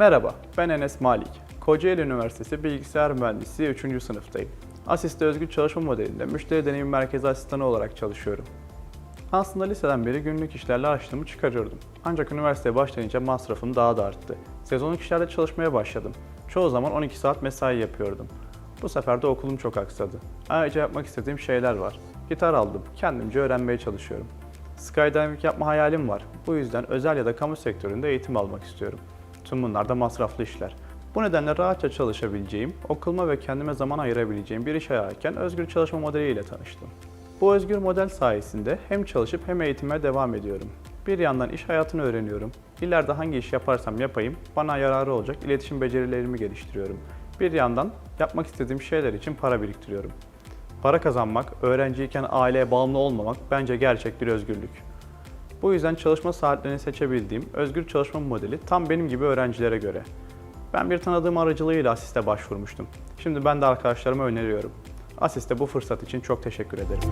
Merhaba, ben Enes Malik. Kocaeli Üniversitesi Bilgisayar Mühendisliği 3. sınıftayım. Asiste özgür çalışma modelinde müşteri deneyim merkezi asistanı olarak çalışıyorum. Aslında liseden beri günlük işlerle açtığımı çıkarıyordum. Ancak üniversiteye başlayınca masrafım daha da arttı. Sezonluk işlerde çalışmaya başladım. Çoğu zaman 12 saat mesai yapıyordum. Bu sefer de okulum çok aksadı. Ayrıca yapmak istediğim şeyler var. Gitar aldım, kendimce öğrenmeye çalışıyorum. Skydiving yapma hayalim var. Bu yüzden özel ya da kamu sektöründe eğitim almak istiyorum. Tüm bunlar da masraflı işler. Bu nedenle rahatça çalışabileceğim, okuluma ve kendime zaman ayırabileceğim bir iş ararken özgür çalışma modeliyle tanıştım. Bu özgür model sayesinde hem çalışıp hem eğitime devam ediyorum. Bir yandan iş hayatını öğreniyorum. İleride hangi iş yaparsam yapayım bana yararı olacak iletişim becerilerimi geliştiriyorum. Bir yandan yapmak istediğim şeyler için para biriktiriyorum. Para kazanmak, öğrenciyken aileye bağımlı olmamak bence gerçek bir özgürlük. Bu yüzden çalışma saatlerini seçebildiğim özgür çalışma modeli tam benim gibi öğrencilere göre. Ben bir tanıdığım aracılığıyla Asiste başvurmuştum. Şimdi ben de arkadaşlarıma öneriyorum. Asiste bu fırsat için çok teşekkür ederim.